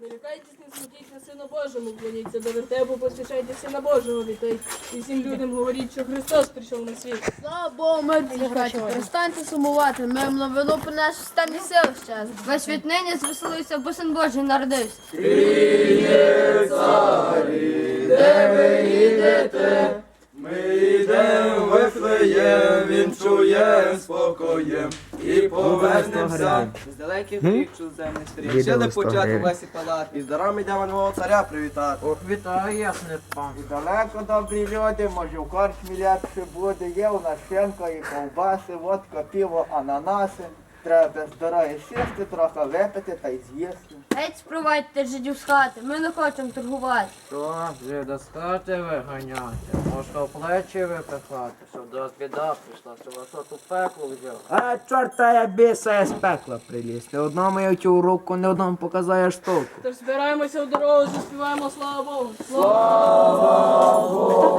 Не лякайтесь, не смутіться Сина Божому, вклоніться до вертепу, посвячайте Сина Божого, вітай. І всім людям говоріть, що Христос прийшов на світ. Слава Богу, мирні браті, перестаньте сумувати. Ми вам новину про наші стані сили щас. Весь світ нині звеселився, бо син Божий народився. Ми йдем в Вифлеєм, вінчуєм спокоєм і повернемося. З далеких рік чужеземних стрій. Ще не почати Лесі палати. І з дарами йдемо нового царя привітати. Ох, вітаю, ясне пан. І далеко добрі люди, може в корчмі лепше буде, є у нас шинка і ковбаси, водка, пиво, ананаси. Треба без дороги сісти, трохи випити та й з'їсти. Геть спровадьте жидів з хати, ми не хочемо торгувати. Що, жида з хати виганяти? Можна в плечі випихати, щоб до вас біда прийшла, щоб вас от у пекло взяв. А чорта я біса я з пекла приліз. Ти одному я в руку, не одному показаєш толку. Тож збираємося в дорогу, заспіваємо слава Богу. Слава